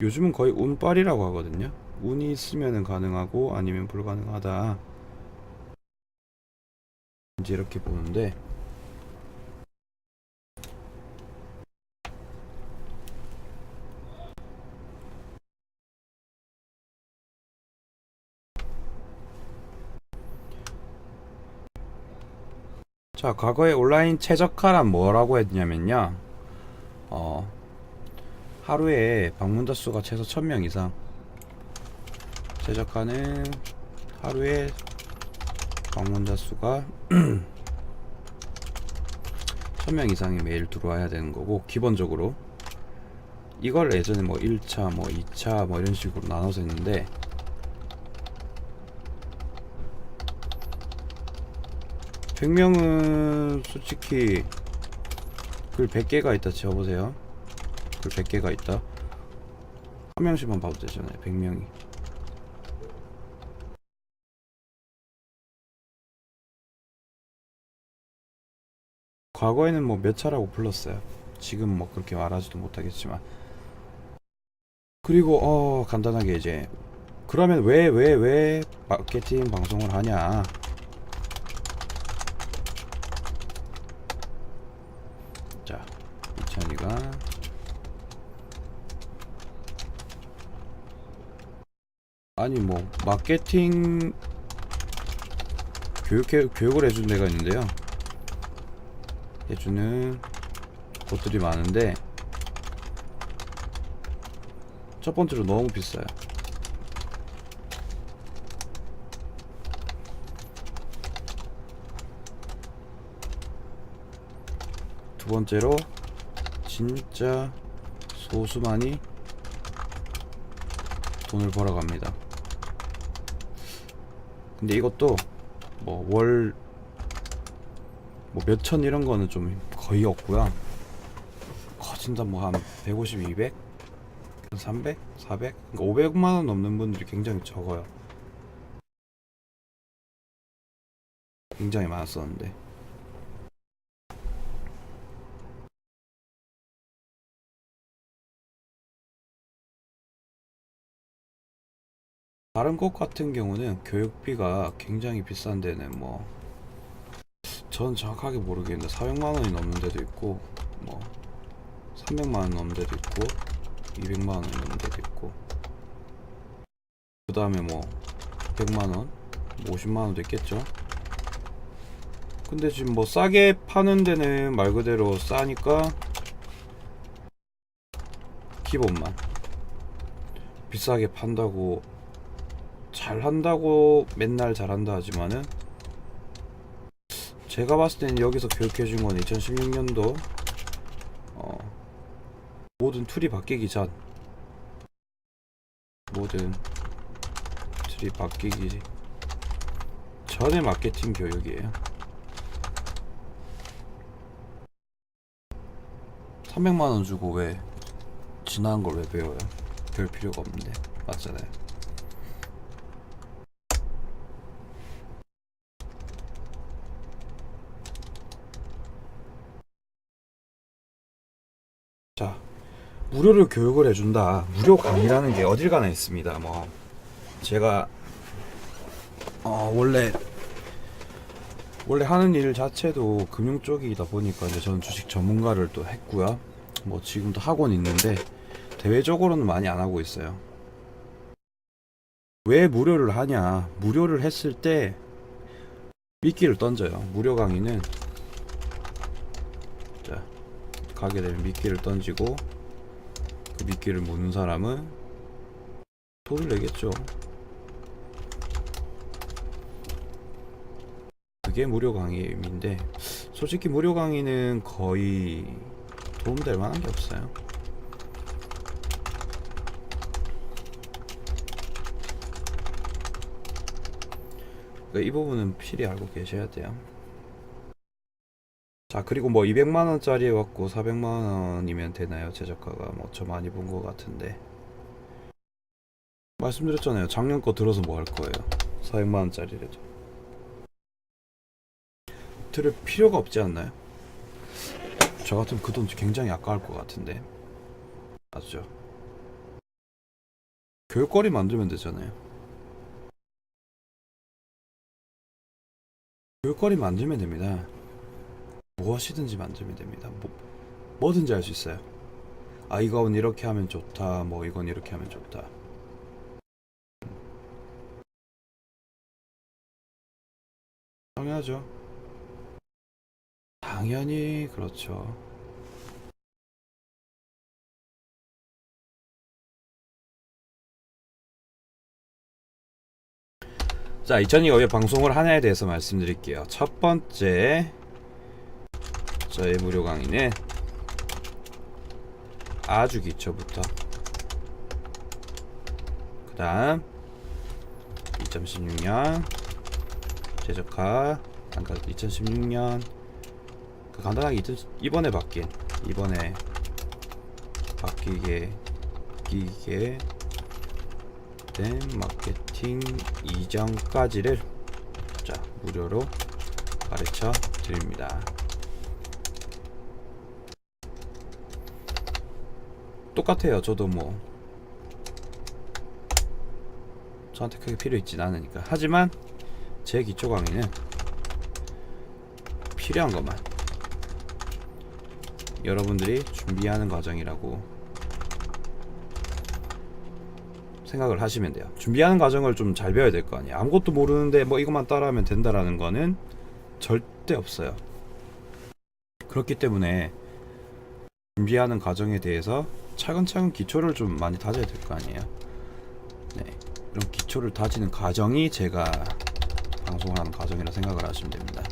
요즘은 거의 운빨이라고 하거든요. 운이 있으면 가능하고 아니면 불가능하다. 이제 이렇게 보는데 자, 과거에 온라인 최저가란 뭐라고 했냐면요. 어, 하루에 방문자 수가 최소 1000명 이상. 최저가는 하루에 방문자 수가 1000명 이상이 매일 들어와야 되는 거고, 기본적으로. 이걸 예전에 뭐 1차, 뭐 2차, 뭐 이런 식으로 나눠서 했는데, 백명은 솔직히 글 100개가 있다 지어보세요 글 100개가 있다? 한 명씩만 봐도 되잖아요 100명이. 과거에는 뭐 몇 차라고 불렀어요. 지금 뭐 그렇게 말하지도 못하겠지만. 그리고 어 간단하게 이제 그러면 왜 왜 왜 마케팅 방송을 하냐? 자, 이찬이가 아니 뭐 마케팅 교육 교육을 해준 데가 있는데요. 해주는 곳들이 많은데 첫 번째로 너무 비싸요. 두 번째로 진짜 소수만이 돈을 벌어갑니다. 근데 이것도 뭐 월 뭐 몇천 이런 거는 좀 거의 없고요. 커진다 뭐 한 150, 200, 300, 400, 그러니까 500만 원 넘는 분들이 굉장히 적어요. 굉장히 많았었는데. 다른 곳 같은 경우는 교육비가 굉장히 비싼 데는 뭐, 전 정확하게 모르겠는데 400만 원이 넘는 데도 있고, 뭐, 300만 원 넘는 데도 있고, 200만 원 넘는 데도 있고, 그 다음에 뭐, 100만 원, 뭐 50만 원도 있겠죠. 근데 지금 뭐 싸게 파는 데는 말 그대로 싸니까 기본만 비싸게 판다고 잘한다고 맨날 잘한다 하지만은 제가 봤을 때는 여기서 교육해 준 건 2016년도 어 모든 툴이 바뀌기 전. 모든 툴이 바뀌기 전의 마케팅 교육이에요. 300만원 주고 왜 지나간 걸왜 배워요? 별 필요가 없는데. 맞잖아요 자, 무료로 교육을 해준다. 무료 강의라는 게 어딜 가나 있습니다. 뭐 제가 어, 원래 원래 하는 일 자체도 금융 쪽이다 보니까 이제 저는 주식 전문가를 또 했고요. 뭐 지금도 학원 있는데 대외적으로는 많이 안 하고 있어요. 왜 무료를 하냐? 무료를 했을 때 미끼를 던져요. 무료 강의는 자 가게 되면 미끼를 던지고 그 미끼를 무는 사람은 돈을 내겠죠. 그게 무료 강의의 의미인데 솔직히 무료 강의는 거의 도움될 만한 게 없어요. 그러니까 이 부분은 필히 알고 계셔야 돼요. 자 그리고 뭐 200만 원짜리 해갖고 400만 원이면 되나요 제작가가 뭐 저 많이 본 것 같은데 말씀드렸잖아요 작년 거 들어서 뭐 할 거예요 400만 원짜리라도 들을 필요가 없지 않나요? 저 같으면 그 돈 굉장히 아까울 것 같은데 맞죠? 교육거리 만들면 되잖아요. 교육거리 만들면 됩니다. 무엇이든지 만들면 됩니다. 뭐, 뭐든지 할 수 있어요. 아 이건 이렇게 하면 좋다. 뭐 이건 이렇게 하면 좋다. 당연하죠. 당연히 그렇죠. 자, 2025년 방송을 하나에 대해서 말씀드릴게요. 첫 번째 저의 무료 강의는 아주 기초부터 그 다음 2016년 최적화 잠깐 2016년 그 간단하게 2000 이번에 바뀐 이번에 바뀌게 바뀌게 된 마케팅 이전까지를 자 무료로 가르쳐 드립니다. 똑같아요. 저도 뭐 저한테 크게 필요 있진 않으니까. 하지만 제 기초 강의는 필요한 것만 여러분들이 준비하는 과정이라고 생각을 하시면 돼요. 준비하는 과정을 좀 잘 배워야 될 거 아니에요. 아무것도 모르는데 뭐 이것만 따라하면 된다라는 거는 절대 없어요. 그렇기 때문에 준비하는 과정에 대해서 차근차근 기초를 좀 많이 다져야 될 거 아니에요. 네. 이런 기초를 다지는 과정이 제가 방송을 하는 과정이라 생각을 하시면 됩니다.